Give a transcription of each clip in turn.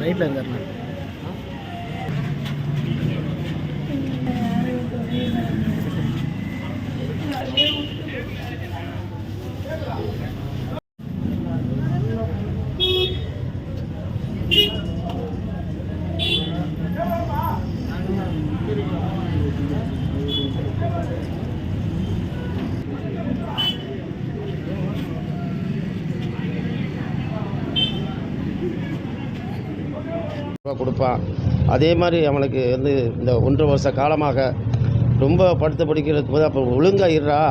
ரைட்டில் இருக்காருண்ணா. கொடுப்பான் அதே மாதிரி அவனுக்கு வந்து இந்த ஒன்றரை வருஷ காலமாக ரொம்ப படுத்த படிக்கிறதுக்கு போது அப்போ ஒழுங்காக இருடா.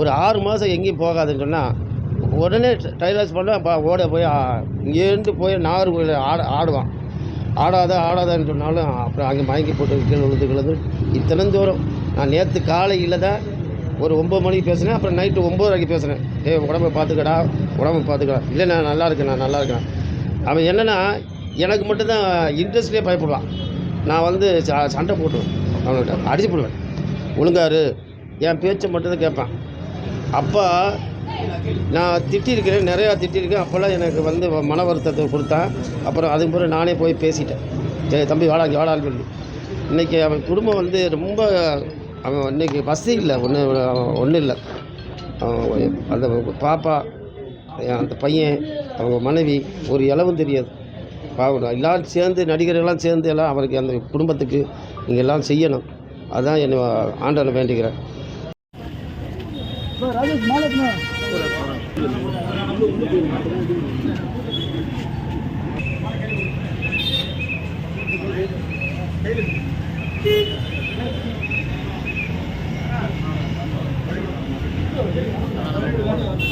ஒரு ஆறு மாதம் எங்கேயும் போகாதுன்னு சொன்னால் உடனே டைலர்ஸ் பண்ண ஓட போய் இங்கேருந்து போய் நாகர்கோவில் ஆட ஆடுவான். ஆடாத ஆடாதன்னு சொன்னாலும் அப்புறம் அங்கே மயங்கி போட்டு கீழே விழுந்து கிழந்து இத்தனை தூரம். நான் நேற்று காலையில் தான் ஒரு ஒம்பது மணிக்கு பேசினேன். அப்புறம் நைட்டு ஒம்பது வரைக்கும் பேசுனேன் ஏ உடம்பை பார்த்துக்கடா உடம்பை பார்த்துக்கடா. இல்லை நான் நல்லா இருக்கேன் நான் நல்லா இருக்கேன் அவன் என்னென்னா எனக்கு மட்டும்தான் இன்ட்ரெஸ்ட்லேயே பயப்படுவான் நான் வந்து ச- சண்டை போட்டுவேன் அவன்கிட்ட அடிச்சு போடுவேன். ஒழுங்காரு என் பேச்சை மட்டும்தான் கேட்பான். அப்போ நான் திட்டியிருக்கிறேன் நிறையா திட்டியிருக்கேன் அப்போல்லாம் எனக்கு வந்து மன வருத்தத்தை கொடுத்தான். அப்புறம் அதுக்கு பிறகு நானே போய் பேசிட்டேன். சரி தம்பி வாடா வாடான்னு சொல்லி. இன்றைக்கி அவன் குடும்பம் வந்து ரொம்ப அவன் இன்றைக்கி வசதி இல்லை. ஒன்று ஒன்றும் இல்லை. அவன் அந்த பாப்பா அந்த பையன் அவங்க மனைவி ஒரு இளவும் தெரியாது. பார்க்கணும் எல்லாம் சேர்ந்து நடிகர்கள்லாம் சேர்ந்து எல்லாம் அவருக்கு அந்த குடும்பத்துக்கு நீங்கள் எல்லாம் செய்யணும். அதுதான் என்னை ஆண்டவனை வேண்டிக்கிறேன் Thank you.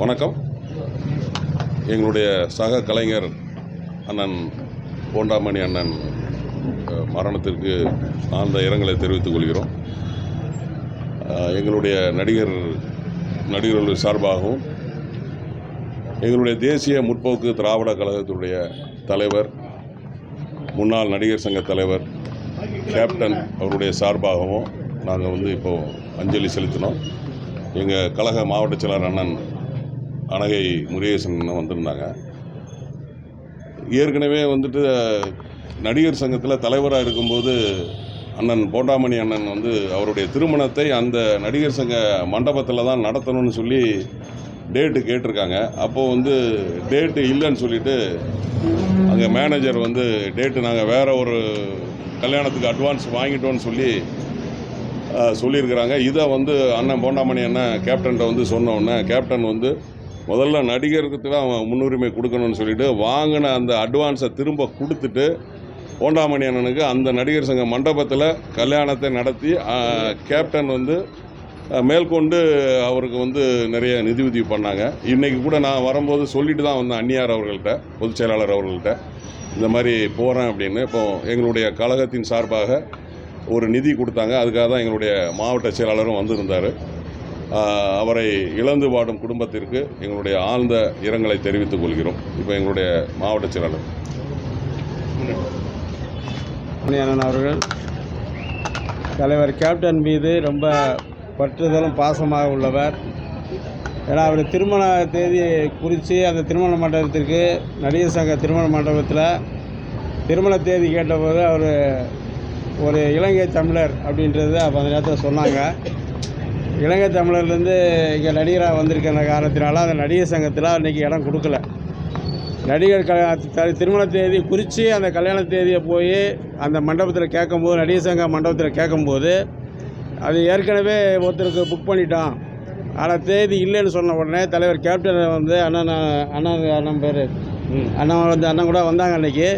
வணக்கம். எங்களுடைய சக கலைஞர் அண்ணன் போண்டாமணி அண்ணன் மரணத்திற்கு ஆழ்ந்த இரங்கலை தெரிவித்துக் கொள்கிறோம். எங்களுடைய நடிகர் நடிகர்கள் சார்பாகவும் எங்களுடைய தேசிய முற்போக்கு திராவிட கழகத்தினுடைய தலைவர் முன்னாள் நடிகர் சங்க தலைவர் கேப்டன் அவருடைய சார்பாகவும் நாங்கள் வந்து இப்போது அஞ்சலி செலுத்தினோம். எங்கள் கழக மாவட்ட செயலர் அண்ணன் அனகை முருகேசன் வந்திருந்தாங்க. ஏற்கனவே வந்துட்டு நடிகர் சங்கத்தில் தலைவராக இருக்கும்போது அண்ணன் போண்டாமணி அண்ணன் வந்து அவருடைய திருமணத்தை அந்த நடிகர் சங்க மண்டபத்தில் தான் நடத்தணும்னு சொல்லி டேட்டு கேட்டிருக்காங்க. அப்போது வந்து டேட்டு இல்லைன்னு சொல்லிட்டு அங்கே மேனேஜர் வந்து டேட்டு நாங்கள் வேறு ஒரு கல்யாணத்துக்கு அட்வான்ஸ் வாங்கிட்டோன்னு சொல்லி சொல்லியிருக்கிறாங்க. இதை வந்து அண்ணன் போண்டாமணி அண்ணன் கேப்டன்கிட்ட வந்து சொன்னோன்னே கேப்டன் வந்து முதல்ல நடிகருக்கு தான் அவன் முன்னுரிமை கொடுக்கணும்னு சொல்லிட்டு வாங்கின அந்த அட்வான்ஸை திரும்ப கொடுத்துட்டு போண்டாமணி அண்ணனுக்கு அந்த நடிகர் சங்க மண்டபத்தில் கல்யாணத்தை நடத்தி கேப்டன் வந்து மேற்கொண்டு அவருக்கு வந்து நிறைய நிதி உதவி பண்ணாங்க. இன்றைக்கி கூட நான் வரும்போது சொல்லிட்டு தான் வந்தேன் அந்நியார் அவர்கள்ட்ட பொதுச் செயலாளர் அவர்கள்ட்ட. இந்த மாதிரி போகிறேன் அப்படின்னு. இப்போ எங்களுடைய கழகத்தின் சார்பாக ஒரு நிதி கொடுத்தாங்க. அதுக்காக தான் எங்களுடைய மாவட்ட செயலாளரும் வந்திருந்தார். அவரை இழந்து வாடும் குடும்பத்திற்கு எங்களுடைய ஆழ்ந்த இரங்கலை தெரிவித்துக் கொள்கிறோம். இப்போ எங்களுடைய மாவட்ட செயலாளர். அண்ணன் அவர்கள் தலைவர் கேப்டன் மீது ரொம்ப பற்றுதலும் பாசமாக உள்ளவர். ஏன்னா அவர் திருமண தேதி குறித்து அந்த திருமண மண்டபத்திற்கு நடிகர் சங்க திருமண மண்டபத்தில் திருமண தேதி கேட்டபோது அவர் ஒரு இலங்கை தமிழர் அப்படின்றது அப்போ அந்த நேரத்தில் சொன்னாங்க. இலங்கை தமிழர்லேருந்து இங்கே நடிகராக வந்திருக்கிற காரணத்தினால அந்த நடிகர் சங்கத்தில் அன்றைக்கி இடம் கொடுக்கல. நடிகர் கல்யாண திருமண தேதி குறித்து அந்த கல்யாண தேதியை போய் அந்த மண்டபத்தில் கேட்கும்போது நடிகர் சங்க மண்டபத்தில் கேட்கும்போது அது ஏற்கனவே ஒருத்தருக்கு புக் பண்ணிட்டான். ஆனால் தேதி இல்லைன்னு சொன்ன உடனே தலைவர் கேப்டன் வந்து அண்ணன் அண்ணன் அண்ணன் பேர் அண்ணன் வந்து அண்ணன் கூட வந்தாங்க அன்னைக்கு.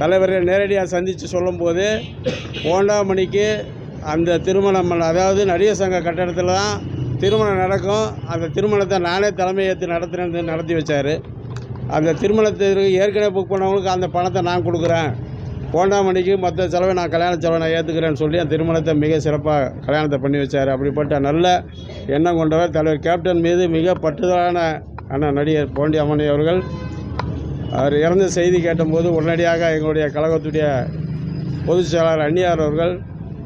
தலைவரை நேரடியாக சந்தித்து சொல்லும்போது போண்டாமணிக்கு அந்த திருமணம் அதாவது நடிகர் சங்க கட்டடத்தில் தான் திருமணம் நடக்கும். அந்த திருமணத்தை நானே தலைமை ஏற்று நடத்தி வச்சார். அந்த திருமணத்திற்கு ஏற்கனவே புக் பண்ணவங்களுக்கு அந்த பணத்தை நான் கொடுக்குறேன். போண்டாமணிக்கு மற்ற செலவை நான் கல்யாண செலவை நான் ஏற்றுக்கிறேன்னு சொல்லி அந்த திருமணத்தை மிக சிறப்பாக கல்யாணத்தை பண்ணி வச்சார். அப்படிப்பட்ட நல்ல எண்ணம் கொண்டவர் தலைவர். கேப்டன் மீது மிக பற்றுதலான அண்ணன் நடிகர் போண்டி அம்மணி அவர்கள். அவர் இறந்த செய்தி கேட்டபோது உடனடியாக எங்களுடைய கழகத்துடைய பொதுச் செயலாளர் அந்நியார் அவர்கள்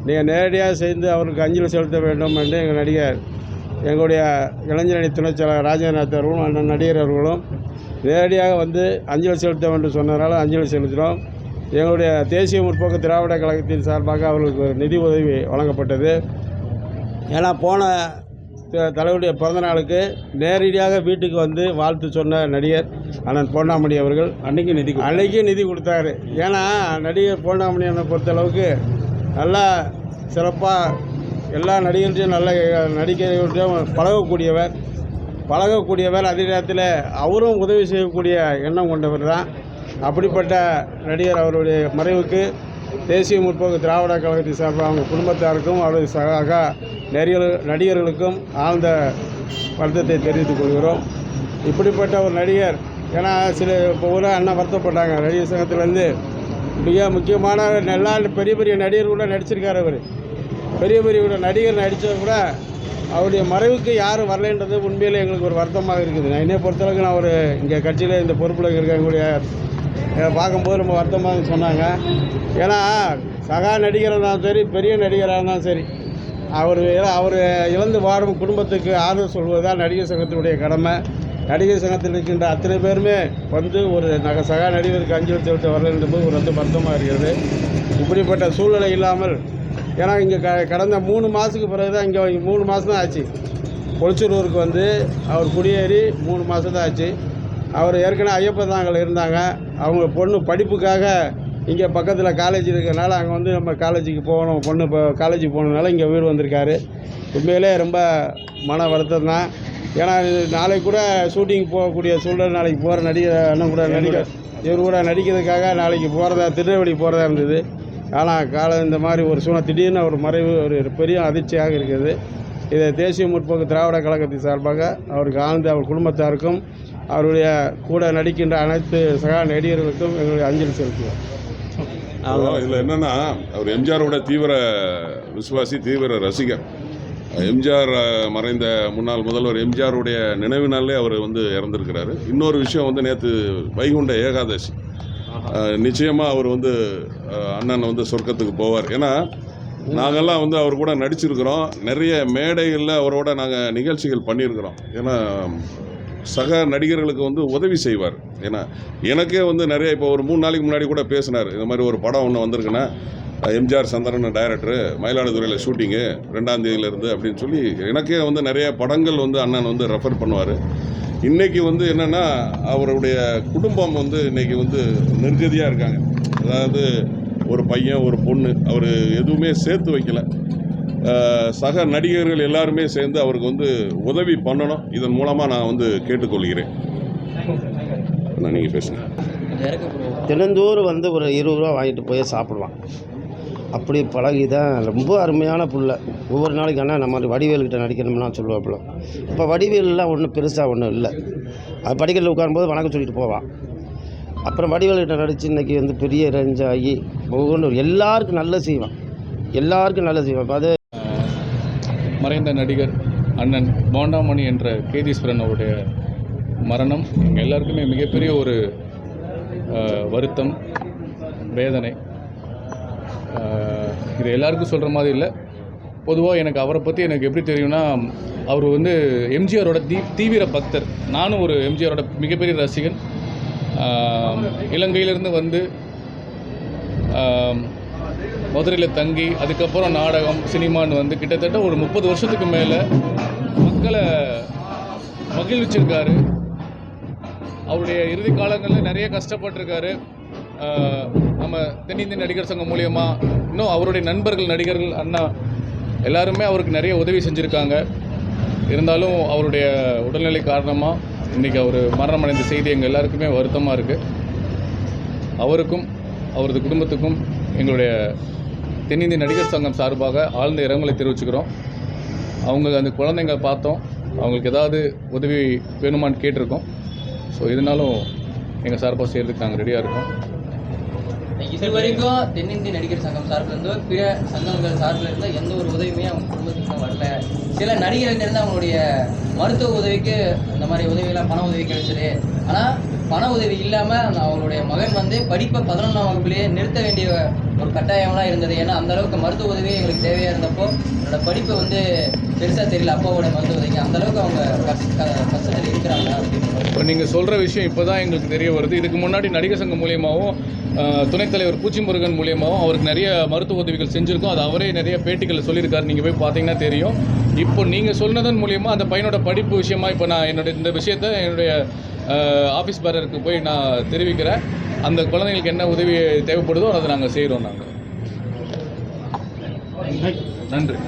நீங்கள் நேரடியாக சேர்ந்து அவருக்கு அஞ்சலி செலுத்த வேண்டும் என்று எங்கள் நடிகர் எங்களுடைய இளைஞரணி துணைச் செயலாளர் ராஜேந்திரநாத் அவர்களும் அண்ணன் நடிகர் அவர்களும் நேரடியாக வந்து அஞ்சலி செலுத்த வேண்டும் சொன்னதால் அஞ்சலி செலுத்தினோம். எங்களுடைய தேசிய முற்போக்கு திராவிட கழகத்தின் சார்பாக அவர்களுக்கு ஒரு நிதி உதவி வழங்கப்பட்டது. ஏன்னா போன தலைவருடைய பிறந்த நாளுக்கு நேரடியாக வீட்டுக்கு வந்து வாழ்த்து சொன்ன நடிகர் அண்ணன் பொன்னாமணி அவர்கள். அன்னைக்கு நிதி அன்னைக்கு நிதி கொடுத்தாரு. ஏன்னா நடிகர் பொன்னாமணி அண்ணனை பொறுத்தளவுக்கு நல்லா சிறப்பாக எல்லா நடிகர்களையும் நல்ல நடிகர்களையும் பழகக்கூடியவர். பழகக்கூடியவர். அதே நேரத்தில் அவரும் உதவி செய்யக்கூடிய எண்ணம் கொண்டவர் தான். அப்படிப்பட்ட நடிகர் அவருடைய மறைவுக்கு தேசிய முற்போக்கு திராவிட கழகத்தின் சார்பாக அவங்க குடும்பத்தாருக்கும் அவரது சக நடிகர் நடிகர்களுக்கும் ஆழ்ந்த வருத்தத்தை தெரிவித்துக் கொள்கிறோம். இப்படிப்பட்ட ஒரு நடிகர் ஏன்னா சில இப்போ கூட அண்ணன் வருத்தப்பட்டாங்க நடிகர் சங்கத்திலேருந்து. மிக முக்கியமான நல்லா பெரிய பெரிய நடிகர் கூட நடிச்சிருக்கார் அவர். பெரிய பெரிய நடிகர் நடித்தவர் கூட அவருடைய மறைவுக்கு யாரும் வரலைன்றது உண்மையில் எங்களுக்கு ஒரு வருத்தமாக இருக்குது. நான் என்னை பொறுத்தளவுக்கு நான் ஒரு இங்கே கட்சியில் இந்த பொறுப்பில் இருக்கக்கூடிய அஹ், பார்க்கும்போது ரொம்ப வருத்தமாக சொன்னாங்க. ஏன்னா சகா நடிகராக இருந்தாலும் சரி பெரிய நடிகராக இருந்தாலும் சரி அவர் அவர் இழந்து வாடும் குடும்பத்துக்கு ஆதரவு சொல்வதுதான் நடிகர் சங்கத்தினுடைய கடமை. நடிகர் சங்கத்தில் இருக்கின்ற அத்தனை பேருமே வந்து ஒரு நக சகா நடிகருக்கு அஞ்சலி செலுத்த வரல என்பது ஒரு வந்து வருத்தமாக இருக்கிறது இப்படிப்பட்ட சூழ்நிலை இல்லாமல் ஏன்னா இங்கே க கடந்த மூணு மாதத்துக்கு பிறகு தான் இங்கே மூணு மாதம் தான் ஆச்சு. பொலிச்சூரூருக்கு வந்து அவர் குடியேறி மூணு மாதம் தான் ஆச்சு. அவர் ஏற்கனவே ஐயப்ப தாங்கள் இருந்தாங்க. அவங்க பொண்ணு படிப்புக்காக இங்கே பக்கத்தில் காலேஜ் இருக்கிறனால அங்கே வந்து நம்ம காலேஜுக்கு போகணும். பொண்ணு இப்போ காலேஜுக்கு போகணுனால இங்கே வீடு வந்திருக்காரு. உண்மையிலே ரொம்ப மன வருத்தம் தான். ஏன்னா நாளைக்கு கூட ஷூட்டிங் போகக்கூடிய சூழ்நிலை நாளைக்கு போகிற நடிகர் அண்ணன் கூட நடிக்க இவர் கூட. நடிக்கிறதுக்காக நாளைக்கு போகிறதா திருநெல்வேலி போகிறதா இருந்தது. ஆனால் காலம் இந்த மாதிரி ஒரு சூழ்நிலை திடீர்னு ஒரு மறைவு ஒரு பெரிய அதிர்ச்சியாக இருக்குது. இதை தேசிய முற்போக்கு திராவிட கழகத்தின் சார்பாக அவருக்கு ஆழ்ந்த அவர் குடும்பத்தாருக்கும் அவருடைய கூட நடிக்கின்ற அனைத்து சகா நடிகர்களுக்கும் எங்களுடைய அஞ்சலி செலுத்துவோம் இதில் என்னன்னா அவர் எம்ஜிஆரோட தீவிர விசுவாசி தீவிர ரசிகர். எம்ஜிஆர் மறைந்த முன்னாள் முதல்வர் எம்ஜிஆருடைய நினைவு நாளிலே அவர் வந்து இறந்துருக்கிறாரு. இன்னொரு விஷயம் வந்து நேற்று வைகுண்ட ஏகாதசி. அஹ், நிச்சயமா அவர் வந்து அண்ணன் வந்து சொர்க்கத்துக்கு போவார். ஏன்னா நாங்கெல்லாம் வந்து அவர் கூட நடிச்சிருக்கிறோம். நிறைய மேடைகளில் அவரோட நாங்கள் நிகழ்ச்சிகள் பண்ணியிருக்கிறோம். ஏன்னா சக நடிகர்களுக்கு வந்து உதவி செய்வார். ஏன்னா எனக்கே வந்து நிறைய இப்போ ஒரு மூணு நாளைக்கு முன்னாடி கூட பேசினார். இந்த மாதிரி ஒரு படம் ஒன்று வந்திருக்குன்னா எம்ஜிஆர் சந்திரன் டைரக்டரு மயிலாடுதுறையில் ஷூட்டிங்கு ரெண்டாம் தேதியிலேருந்து அப்படின்னு சொல்லி எனக்கே வந்து நிறைய படங்கள் வந்து அண்ணன் வந்து ரெஃபர் பண்ணுவார். இன்றைக்கி வந்து என்னென்னா அவருடைய குடும்பம் வந்து இன்றைக்கி வந்து நிர்கதியாக இருக்காங்க. அதாவது ஒரு பையன் ஒரு பொண்ணு அவர் எதுவுமே சேர்த்து வைக்கல. சக நடிகர்கள் எல்லாருமே சேர்ந்து அவருக்கு வந்து உதவி பண்ணணும். இதன் மூலமாக நான் வந்து கேட்டுக்கொள்கிறேன். நீங்கள் பேசுங்க. தினந்தோறும் வந்து ஒரு இருபது ரூபா வாங்கிட்டு போய் சாப்பிடுவான். அப்படி பழகி தான் ரொம்ப அருமையான புள்ள. ஒவ்வொரு நாளைக்கு ஆனால் நம்ம வடிவேல்கிட்ட நடிக்கணும்னா சொல்லுவாப்புல. இப்போ வடிவேலுலாம் ஒன்றும் பெருசாக ஒன்றும் இல்லை. அது படிக்கல உட்காரும்போது வணக்கம் சொல்லிட்டு போவான். அப்புறம் வடிவேல்கிட்ட நடித்து இன்றைக்கி வந்து பெரிய ரேஞ்ச் ஆகி எல்லாருக்கும் நல்ல செய்வான். எல்லாருக்கும் நல்ல செய்வான். இப்போ அது மறைந்த நடிகர் அண்ணன் போண்டாமணி என்ற கேதீஸ்வரன் அவருடைய மரணம். எங்கள் எல்லாருக்குமே மிகப்பெரிய ஒரு வருத்தம் வேதனை. இது எல்லாருக்கும் சொல்கிற மாதிரி இல்லை. பொதுவாக எனக்கு அவரை பற்றி எனக்கு எப்படி தெரியும்னா அவர் வந்து எம்ஜிஆரோட தீ தீவிர பக்தர். நானும் ஒரு எம்ஜிஆரோட மிகப்பெரிய ரசிகன். இலங்கையிலேருந்து இலங்கையிலிருந்து வந்து மதுரையில் தங்கி அதுக்கப்புறம் நாடகம் சினிமான்னு வந்து கிட்டத்தட்ட ஒரு முப்பது வருஷத்துக்கு மேலே மக்களை மகிழ்விச்சிருக்காரு. அவருடைய இறுதி காலங்களில் நிறைய கஷ்டப்பட்டிருக்காரு. நம்ம தென்னிந்திய நடிகர் சங்கம் மூலியமாக இன்னும் அவருடைய நண்பர்கள் நடிகர்கள் அண்ணா எல்லாருமே அவருக்கு நிறைய உதவி செஞ்சுருக்காங்க. இருந்தாலும் அவருடைய உடல்நிலை காரணமாக இன்றைக்கி அவர் மரணமடைந்த செய்தி எங்கள் எல்லாருக்குமே வருத்தமாக இருக்குது அவருக்கும் அவரது குடும்பத்துக்கும் எங்களுடைய தென்னிந்திய நடிகர் சங்கம் சார்பாக ஆழ்ந்த இரங்கலை தெரிவிச்சுக்கிறோம். அவங்க அந்த குழந்தைங்க பார்த்தோம். அவங்களுக்கு ஏதாவது உதவி வேணுமான்னு கேட்டிருக்கோம். ஸோ இதனாலும் எங்கள் சார்பாக செய்கிறதுக்கு நாங்கள் ரெடியாக இருக்கோம். இது வரைக்கும் தென்னிந்திய நடிகர் சங்கம் சார்பில் இருந்தோ பிற சங்கங்கள் சார்பில் இருந்தோ எந்த ஒரு உதவியுமே அவங்க குடும்பத்துக்கு வரல. சில நடிகர்கள் இருந்து அவங்களுடைய மருத்துவ உதவிக்கு இந்த மாதிரி உதவியெல்லாம் பண உதவி கிடைச்சது. ஆனால் பண உதவி இல்லாமல் அவங்களுடைய மகன் வந்து படிப்பை பதினொன்றாம் வகுப்புலேயே நிறுத்த வேண்டிய ஒரு கட்டாயம்லாம் இருந்தது. ஏன்னா அந்த அளவுக்கு மருத்துவ உதவி எங்களுக்கு தேவையாக இருந்தப்போ என்னோட படிப்பு வந்து பெருசாக தெரியல அப்பாவோட மருத்துவ உதவிக்கு. அந்த அளவுக்கு அவங்க கஷ்ட கஷ்டத்தில் இருக்கிறாங்க அப்படின்னு. இப்போ நீங்கள் சொல்கிற விஷயம் இப்போ தான் எங்களுக்கு தெரிய வருது. இதுக்கு முன்னாடி நடிகர் சங்கம் மூலியமாகவும் துணைத்தலைவர் துணைத் தலைவர் பூச்சி முருகன் மூலியமாகவும் அவருக்கு நிறைய மருத்துவ உதவிகள் செஞ்சுருக்கோம். அது அவரே நிறைய பேட்டிகளில் சொல்லியிருக்காரு. நீங்கள் போய் பார்த்தீங்கன்னா தெரியும். இப்போ நீங்கள் சொன்னதன் மூலியமாக அந்த பையனோட படிப்பு விஷயமா இப்போ நான் என்னுடைய இந்த விஷயத்தை என்னுடைய ஆஃபீஸ் பேரருக்கு போய் நான் தெரிவிக்கிறேன். அந்த குழந்தைங்களுக்கு என்ன உதவி தேவைப்படுதோ அதை நாங்கள் செய்கிறோம் நாங்கள் நன்றி.